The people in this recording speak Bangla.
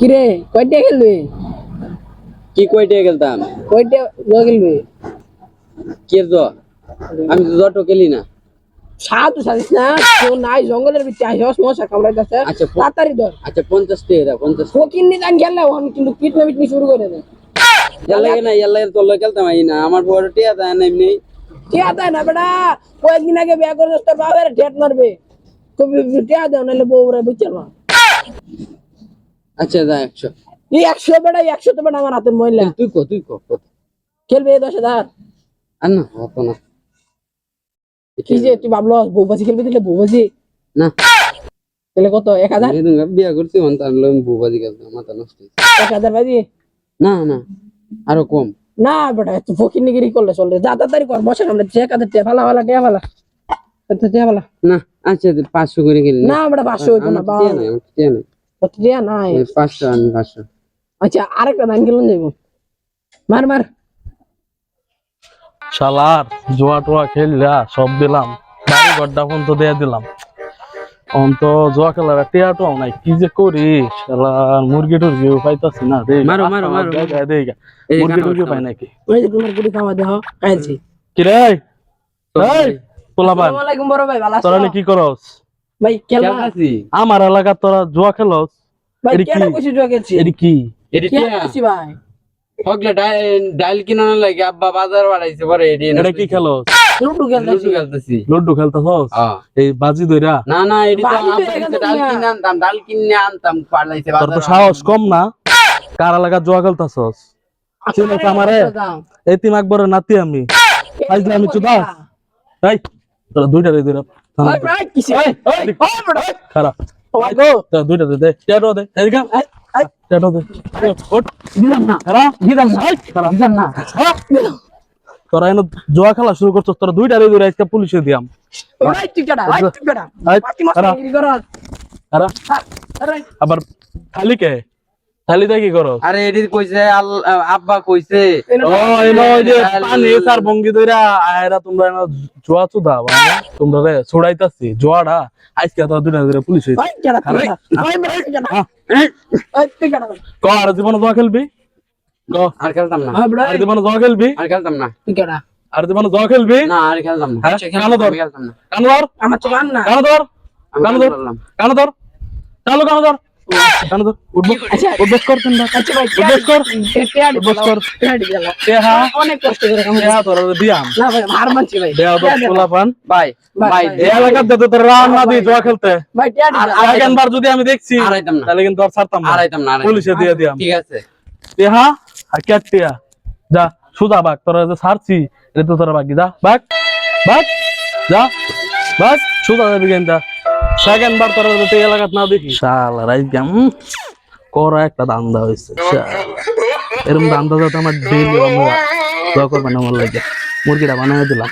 কিরে কয়টা খেলবি? কি কয়টা খেলতাম? কয়টা জ খেলবি? কে তো আমি তো জটো খেলি না। সাত সাজিস না কেউ নাই জঙ্গলের ভিতরে আসস মশা কামড়াইতেছে। আচ্ছা, তাড়াতাড়ি ধর। আচ্ছা পঞ্চাশ টাকা পঞ্চাশ ফকির নি জান খেললে আমি কিন্তু পিটনা পিটনি শুরু করে দেয় লাগে না লাগে তোর লগে খেলতাম আই না আমার বড় টিয়া দেয় না এমনি। ঠিক আছে না বেটা কয়েকদিন আগে বিয়া করে তোর বাবার ঠেট মারবে। খুব টিয়া দেও নাহলে বউ রে বুঝছে না। আচ্ছা যা একশো। এই একশো বেটা একশো তো বেটা আমার হাতের মহিলা তুই কো তুই কো খেলবে দশ হাজার আর না হতো না। কি যে তুই ভাবলো বউবাজি খেলবি দিলে বউবাজি না। তাহলে কত এক হাজার? বিয়া করছি হন তার বুবাজি মাথা নষ্ট। এক হাজার বাজি না না আরও কম। না বেটা তুই ফকির নিগিরি করলে চলবে। যা তাড়াতাড়ি কর বসে সামনে এক হাজার টিয়া ফালা ফালা টিয়া ফালা। ফালা। না আচ্ছা পাঁচশো করে খেলি না। বেটা পাঁচশো হইতো না আমার টিয়া নাই আমার নাই। কত টিয়া নাই পাঁচশো আমি পাঁচশো আচ্ছা আরেকটা ধান কিলো যাইব মার মার। শালার জুয়া টুয়া খেললা সব দিলাম। বাড়ি ফোন তো দিয়ে দিলাম। অন্ত জুয়া খেলার টিয়া টুয়াও নাই কি যে করি? শালার মুরগি টুরগিও পাইতাছি না দেই মারো, মারো, মারো। দেই মুরগি পাই নাকি? ওই যে তোমার গুড়ি খাওয়া দেহ খাইছি। কি রে এই পোলাপান আসসালামু আলাইকুম বড় ভাই ভালো আছো? তোরা কি করস? ভাই কেলা খেলতাছি আমার এলাকার তোরা জুয়া খেলস? ভাই এডি কেলা কি? কইছি জুয়া খেলছি? এটি কি? কেলা টিয়া। কইছি ভাই? ডাইল কিনানো লাগে আব্বা বাজার বাড়াইছে পরে এটা কি খেলস? লুডু খেলতেছি। লুডু খেলতেছি। লুডু খেলতাছস। এই বাজি দইরা না না এটি তো এখানে ডাল কিনে আনতাম ডাল কিনে আনতাম পারলাইছে তোর তো সাহস কম না? কার এলাকার জুয়া খেলতাছস? চিনিস আমারে? এতিম আকবরের নাতি আমি। আইজলে আমি এই তোরা দুইটা দে দুইটা খারাপ। তোরা দুইটা দে দে টেটো দে এদিকে আয়, এই, এই, টেটো দে। দিলাম না। দিলাম না। দিলাম না। তোরা এনে জুয়া খেলা শুরু করছস তোরা দুইটা দে দুইটা আজকে পুলিশে দিয়াম। আবার খালি কে? খালিটা কি করো? আরে এটি কইছে আল- আব্বা কইছে। ও এনো যে পানি সার ভঙ্গি দইরা আয়রা তোমরা এনো জুয়া চুদা মানে তোমরা রে ছড়াইতাছি আজকে পুলিশ হইছে। ক আর জীবনে জুয়া খেলবি? ক। আর খেলতাম না। ভাই বড় আর জীবনে জুয়া খেলবি? আর খেলতাম না। তুই কেডা? আর জীবনে জুয়া খেলবি? না আর খেলতাম না। হ্যাঁ? কেন ধর? কান ধর। আমার তো না কান ধর। ধর। চালু কান ধর। যদি আমি দেখছি তাহলে কিন্তু ছাড়তাম পুলিশে দিয়ে দিয়াম। ঠিক আছে। দেহা আর ক্যাটিয়া যা সুদা বাগ তোরা যে ছাড়ছি এটা তো তোরা বাকি যা বাগ বাগ যা বাগ সুদা যাবি কেনটা সেকেন্ড বার তোর এই এলাকাত না দেখি। শালা রাইজ গাম করা একটা দান্দা হয়েছে। এরকম দান্দা যাতে আমার ডেলি আমরা দোয়া করবেন আমার লাগে। মুরগিটা বানাই দিলাম।